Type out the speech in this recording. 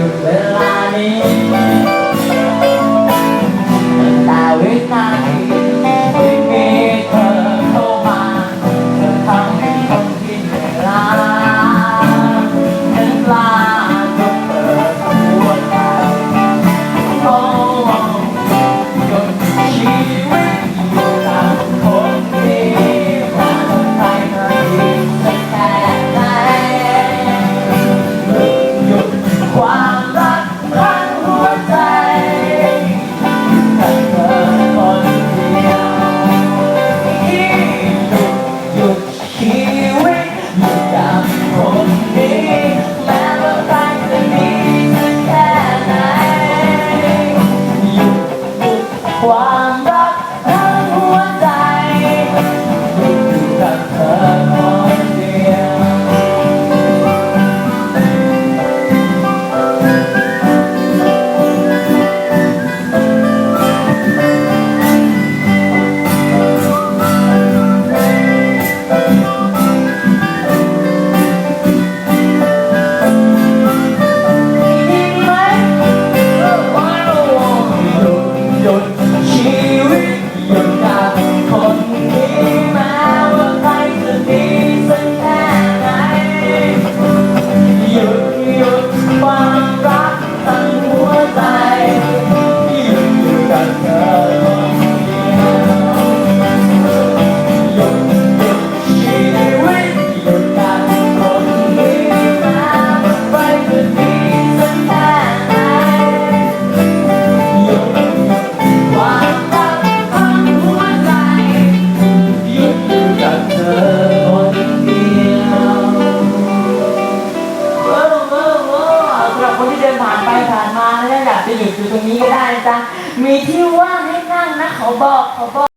you belong in. Wow. จะอยู่ตรงนี้ก็ได้จ้ะมีที่ว่างให้นั่งนะขอบอกขอบอก